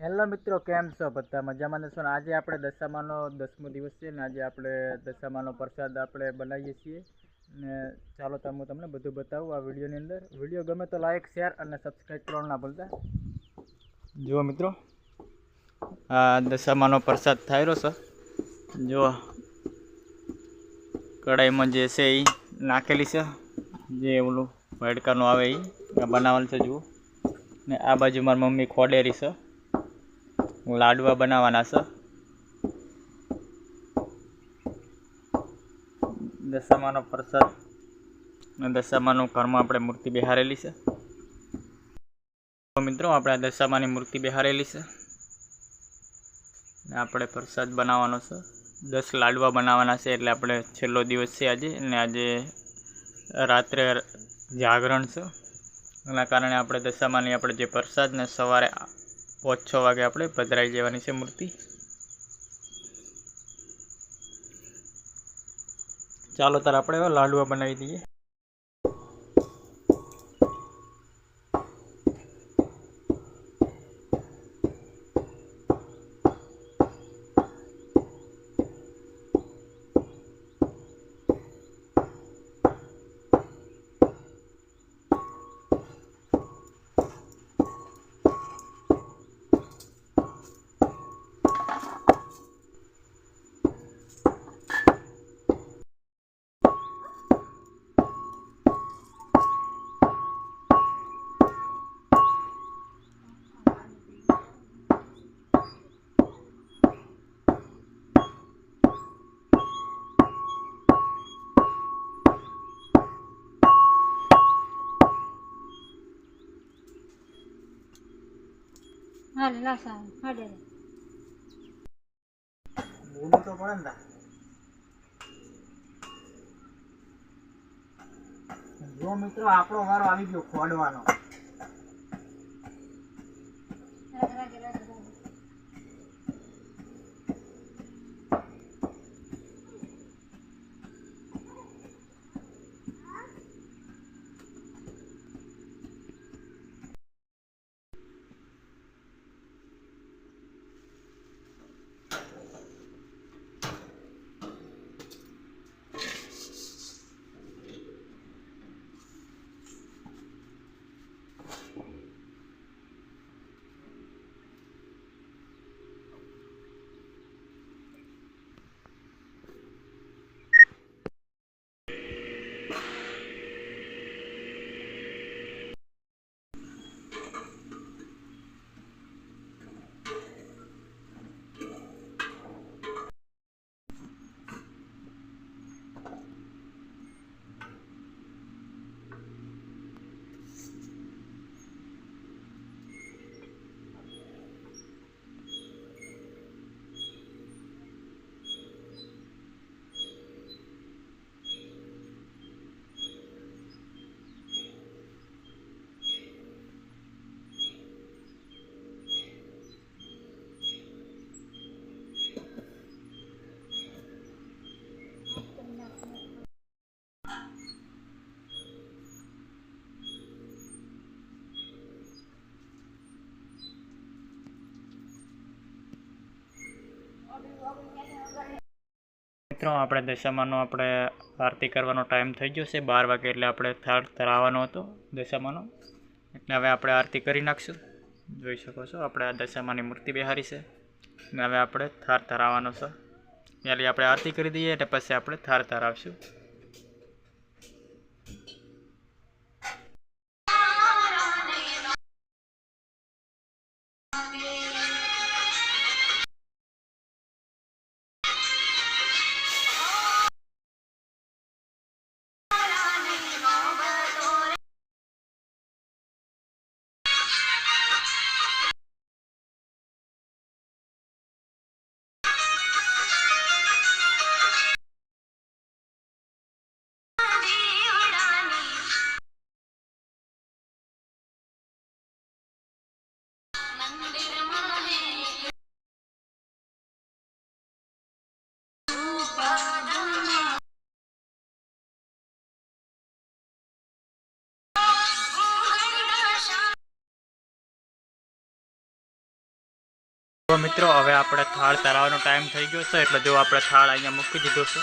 Hello મિત્રો, કેમ છો બધા? મજામાં ને? શું આજે આપણે દશામાનો દસમો દિવસ છે ને, આજે આપણે દશામાનો પ્રસાદ આપણે બનાવીએ છીએ. ને ચાલો તમે તમને બધું બતાવું આ વિડીયોની અંદર. વીડિયો ગમે તો લાઈક શેર અને સબસ્ક્રાઈબ કરવાનું ના ભૂલતા. જુઓ મિત્રો, આ દશામાનો પ્રસાદ થાય રહ્યો છે. જુઓ, કઢાઈમાં જે છે એ નાખેલી છે. જે ઓલું વાડકાનું આવે એ બનાવેલ છે, જુઓ. ને આ બાજુ મારી મમ્મી ખોડેરી છે. લાડવા બનાવવાના છે. દશામાનો પ્રસાદ. દશામાનું ઘરમાં આપણે મૂર્તિ બેહારેલી છે. મિત્રો, આપણે આ દશામાની મૂર્તિ બિહારેલી છે. આપણે પ્રસાદ બનાવવાનો છે. દસ લાડવા બનાવવાના છે એટલે આપણે છેલ્લો દિવસ છે આજે. અને આજે રાત્રે જાગરણ છે. એના કારણે આપણે દશામાની આપણે જે પ્રસાદ ને સવારે પાંચ છ વાગે આપણે પધરાઈ જવાની છે મૂર્તિ. ચાલો તાર આપણે લાડવા બનાવી દઈએ. હાલે લાસા હાડે બોલું તો પડે ને જો મિત્રો આપણો વારો આવી ગયો ખોડવાનો. રાગે રાગે રાગે. મિત્રો, આપણે દશામાનો આપણે આરતી કરવાનો ટાઈમ થઈ ગયો છે. બાર વાગે એટલે આપણે થાળ ધરાવવાનો હતો દશામાનો. એટલે હવે આપણે આરતી કરી નાખશું. જોઈ શકો છો, આપણે આ દશામાની મૂર્તિ બેહારી છે. અને હવે આપણે થાર ધરાવવાનો છે. એટલે આપણે આરતી કરી દઈએ એટલે પછી આપણે થાર ધરાવશું. Yeah. મિત્રો, હવે આપણે થાળ તરાવવાનો ટાઈમ થઈ ગયો છે. એટલે જો આપણે થાળ અહીંયા મૂકી દીધો છે.